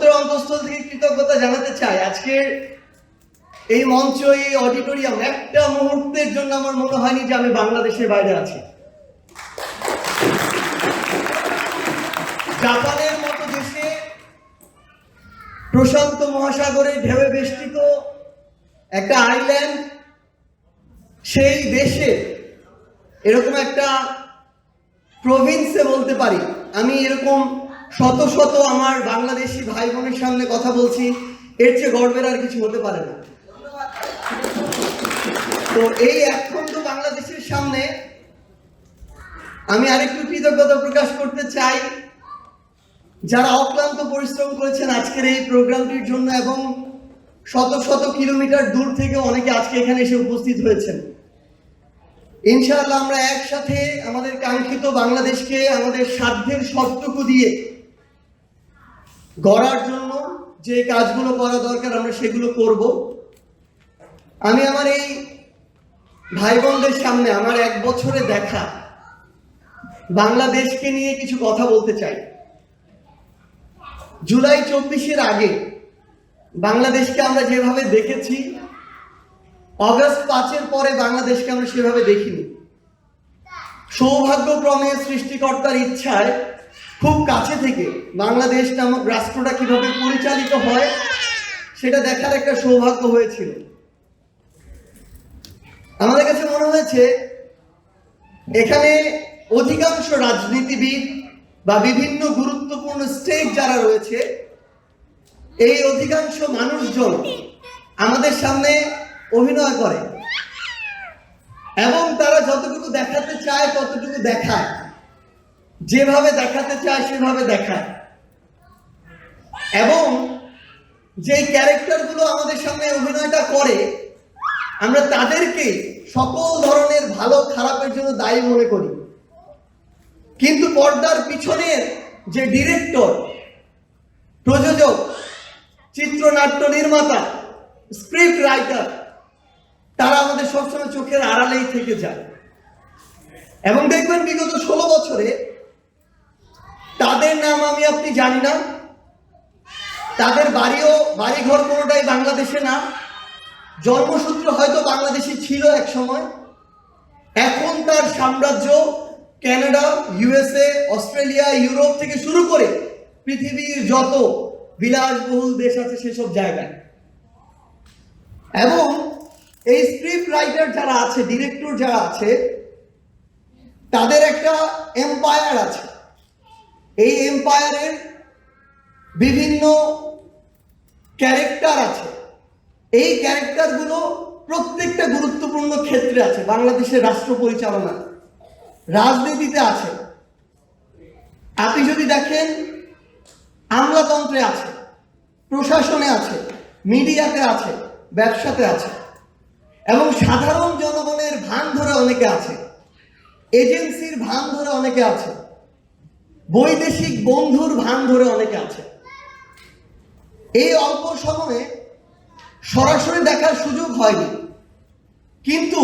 অন্তর অন্তঃস্থল থেকে কৃতজ্ঞতা জানাতে চাই। আজকের এই মঞ্চ, এই অডিটোরিয়াম একটা মুহূর্তের জন্য আমার মনে হয়নি যে আমি বাংলাদেশের বাইরে আছি। জাপানের মতো দেশে প্রশান্ত মহাসাগরে ঢেউয়ে বেষ্টিত একটা আইল্যান্ড সেই দেশে এরকম একটা প্রভিন্সে বলতে পারি। আমি এরকম শত শত আমার বাংলাদেশি ভাই বোনের সামনে কথা বলছি, এর চেয়ে গর্বের আর কিছু হতে পারে না। তো এই একখণ্ড বাংলাদেশের সামনে আমি আরেকটু কৃতজ্ঞতা প্রকাশ করতে চাই। যারা অক্লান্ত পরিশ্রম করেছেন আজকের এই প্রোগ্রামটির জন্য এবং শত শত কিলোমিটার দূর থেকে অনেকে আজকে এখানে এসে উপস্থিত হয়েছেন। ইনশাআল্লাহ আমরা একসাথে আমাদের কাঙ্ক্ষিত বাংলাদেশকে আমাদের সাধ্যের সবটুকু দিয়ে গড়ার জন্য যে কাজগুলো করা দরকার, আমরা সেগুলো করব। আমি আমার এই ভাই বোনদের সামনে আমার এক বছরে দেখা বাংলাদেশকে নিয়ে কিছু কথা বলতে চাই। জুলাই চব্বিশের আগে বাংলাদেশকে আমরা যেভাবে দেখেছি, অগস্ট পাঁচের পরে বাংলাদেশকে আমরা সেভাবে দেখিনি। সৌভাগ্যক্রমে সৃষ্টিকর্তার ইচ্ছায় খুব কাছে থেকে বাংলাদেশ নামক রাষ্ট্রটা কীভাবে পরিচালিত হয়, সেটা দেখার একটা সৌভাগ্য হয়েছিল। আমাদের কাছে মনে হয়েছে, এখানে অধিকাংশ রাজনীতিবিদ বা বিভিন্ন গুরুত্বপূর্ণ স্টেক যারা রয়েছে, এই অধিকাংশ মানুষজন আমাদের সামনে অভিনয় করে। এবং তারা যতটুকু দেখাতে চায়, ততটুকু দেখায়। যেভাবে দেখাতে চায়, সেভাবে দেখায়। এবং যে ক্যারেক্টারগুলো আমাদের সামনে অভিনয়টা করে, আমরা তাদেরকে সকল ধরনের ভালো, খারাপের জন্য দায়ী মনে করি। কিন্তু পর্দার পিছনের যে ডিরেক্টর, প্রযোজক, চিত্রনাট্য নির্মাতা, স্ক্রিপ্ট রাইটার, তারা আমাদের সবসময় চোখের আড়ালেই থেকে যায়। এবং দেখবেন বিগত ষোলো বছরে তাদের নাম আমি আপনি জানি না। তাদের বাড়িও, বাড়িঘর কোনোটাই বাংলাদেশে না। জন্মসূত্র হয়তো বাংলাদেশে ছিল এক সময়। এখন তার সাম্রাজ্য কানাডা ইউএসএ, অস্ট্রেলিয়া, ইউরোপ থেকে শুরু করে পৃথিবীর যত বিলাসবহুল দেশ আছে সেসব জায়গায়। এবং এই স্ক্রিপ্ট রাইটার যারা আছে ডিরেক্টর যারা আছে, তাদের একটা এম্পায়ার আছে। এই এম্পায়ারের বিভিন্ন ক্যারেক্টার আছে। এই ক্যারেক্টারগুলো প্রত্যেকটা গুরুত্বপূর্ণ ক্ষেত্রে আছে। বাংলাদেশের রাষ্ট্র পরিচালনা, রাজনীতিতে আছে। আপনি যদি দেখেন, আমলাতন্ত্রে আছে, প্রশাসনে আছে, মিডিয়াতে আছে, ব্যবসাতে আছে, এবং সাধারণ জনগণের ভান ধরে অনেকে আছে, এজেন্সির ভান ধরে অনেকে আছে। বৈদেশিক বন্ধুর ভান ধরে অনেকে আছে। এই অল্প সময়ে সরাসরি দেখার সুযোগ হয়নি। কিন্তু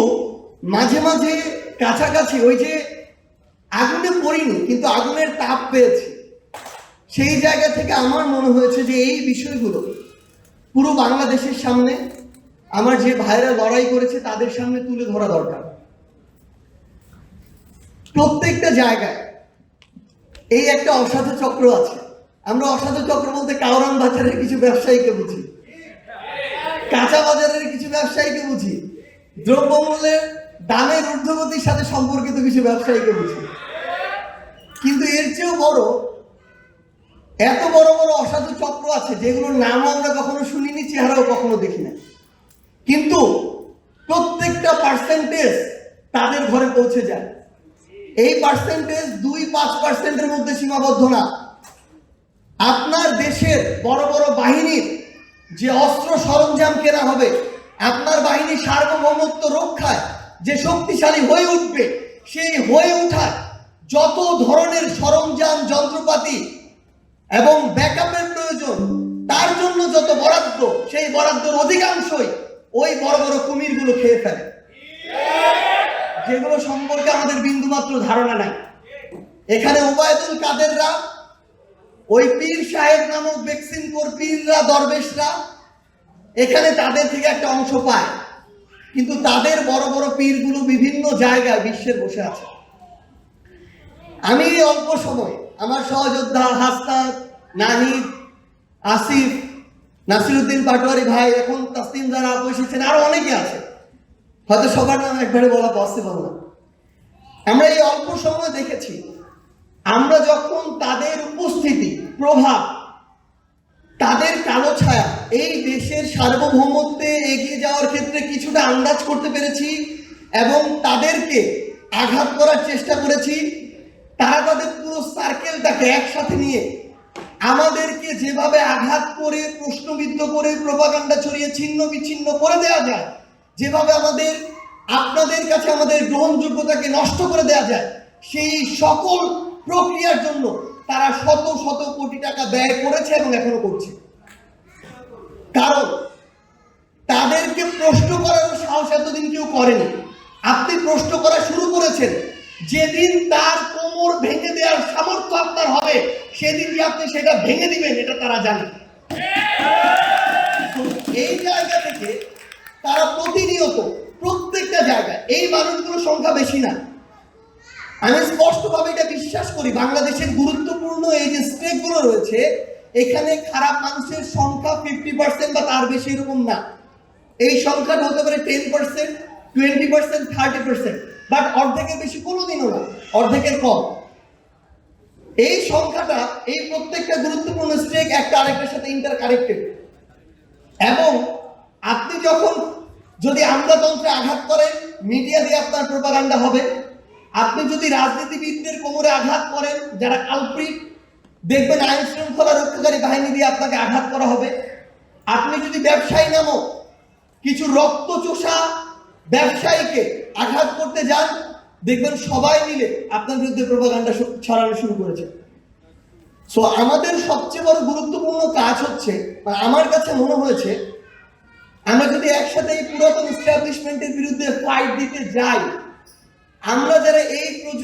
মাঝে মাঝে কাছাকাছি ওই যে আগুনে পড়িনি, কিন্তু আগুনের তাপ পেয়েছি। সেই জায়গা থেকে আমার মনে হয়েছে যে এই বিষয়গুলো পুরো বাংলাদেশের সামনে আমার যে ভাইরা লড়াই করেছে তাদের সামনে তুলে ধরা দরকার। প্রত্যেকটা জায়গায় এই একটা অসাধু চক্র আছে। আমরা অসাধু চক্র বলতে কাউরান বাজারের কিছু ব্যবসায়ীকে বুঝি। কাঁচা বাজারের কিছু ব্যবসায়ীকে বুঝি। দ্রব্যমূল্যের দামের ঊর্ধ্বগতির সাথে সম্পর্কিত কিছু ব্যবসায়ীকে বুঝি। কিন্তু এর চেয়েও বড়, এত বড় বড় অসাধু চক্র আছে যেগুলোর নাম আমরা কখনো শুনিনি, চেহারাও কখনো দেখি না কিন্তু প্রত্যেকটা পার্সেন্টেজ তাদের ঘরে পৌঁছে যায়। এই পার্সেন্টেজ দুই পাঁচ পার্সেন্টের মধ্যে সীমাবদ্ধ না। আপনার দেশের বড় বড় বাহিনীর যে অস্ত্র সরঞ্জাম কেনা হবে, আপনার বাহিনী সার্বভৌমত্ব রক্ষায় যে শক্তিশালী হয়ে উঠবে, সেই হয়ে ওঠার যত ধরনের সরঞ্জাম, যন্ত্রপাতি এবং ব্যাকআপের প্রয়োজন, তার জন্য যত বরাদ্দ, সেই বরাদ্দর অধিকাংশই ওই বড় বড় কুমিরগুলো খেয়ে ফেলে। যেগুলো সম্পর্কে আমাদের বিন্দুমাত্র ধারণা নাই। এখানে ওবায়দুল কাদেররা, ওই পীর সাহেব নামক ভ্যাকসিন কোর পীররা দরবেশরা, এখানে তাদের থেকে একটা অংশ পায়। কিন্তু তাদের বড় বড় পীরগুলো বিভিন্ন জায়গায় বিশ্বের বসে আছে। আমি অল্প সময় আমার সহযোদ্ধা হাসনাত নাহিদ, আসিফ, নাসিরুদ্দিন পাটোয়ারি ভাই, এখন তাসলিম যারা এসেছেন, আরও অনেকে আছে হয়তো সবার নাম একবারে বলা পসিবল না। আমরা এই অল্প সময় দেখেছি, আমরা যখন তাদের উপস্থিতি, প্রভাব, তাদের কালো ছায়া, এই দেশের সার্বভৌমত্বে এগিয়ে যাওয়ার ক্ষেত্রে কিছুটা আন্দাজ করতে পেরেছি এবং তাদেরকে আঘাত করার চেষ্টা করেছি, তারা তাদের পুরো সার্কেলটাকে একসাথে নিয়ে আমাদেরকে যেভাবে আঘাত করে, প্রশ্নবিদ্ধ করে প্রপাগান্ডা ছড়িয়ে ছিন্ন বিচ্ছিন্ন করে দেওয়া যায় যেভাবে আমাদের, আপনাদের কাছে আমাদের গ্রহণযোগ্যতাকে নষ্ট করে দেওয়া যায়, সেই সকল প্রক্রিয়ার জন্য তারা শত শত কোটি টাকা ব্যয় করেছে এবং এখনও করছে। কারণ তাদেরকে প্রশ্ন করার সাহস এতদিন কেউ করেনি। আপনি প্রশ্ন করা শুরু করেছেন, যেদিন তার কোমর ভেঙে দেওয়ার সামর্থ্য আপনার হবে, সেদিন যে আপনি সেটা ভেঙে দিবেন, এটা তারা জানে। এই জায়গা থেকে তারা প্রতিনিয়ত প্রত্যেকটা জায়গায়, এই মানুষগুলোর সংখ্যা বেশি না। আমি স্পষ্টভাবে এটা বিশ্বাস করি, বাংলাদেশের গুরুত্বপূর্ণ এই যে স্টেটগুলো রয়েছে, এখানে খারাপ মানুষের সংখ্যা ফিফটি পার্সেন্ট বা তার বেশি এরকম না। এই সংখ্যাটা হতে পারে ten percent twenty percent thirty percent but অর্ধেকের বেশি কোনোদিনও না, অর্ধেকের কম। এই সংখ্যাটা, এই প্রত্যেকটা গুরুত্বপূর্ণ স্টেক একটা আরেকটার সাথে ইন্টার কানেক্টেড এবং আপনি যখন যদি আমলাতন্ত্রে আঘাত করেন মিডিয়া দিয়ে আপনার প্রোপাগান্ডা হবে। আপনি যদি রাজনীতিবিদদের কোমরে আঘাত করেন, যারা কালপ্রিট দেখবেন আইন শৃঙ্খলা রক্ষাকারী বাহিনী দিয়ে আপনাকে আঘাত করা হবে। আপনি যদি ব্যবসায়ী নামক কিছু রক্ত চোষা ব্যবসায়ীকে আঘাত করতে যান, দেখবেন সবাই মিলে আপনার বিরুদ্ধে প্রোপাগান্ডা ছড়ানো শুরু করেছে। সো আমাদের সবচেয়ে বড় গুরুত্বপূর্ণ কাজ হচ্ছে আমার কাছে মনে হয়েছে আমরা যদি একসাথে এই পুরাতন এস্টাবলিশমেন্টের বিরুদ্ধে ফাইট দিতে যাই আমরা যারা এই প্রযুক্তি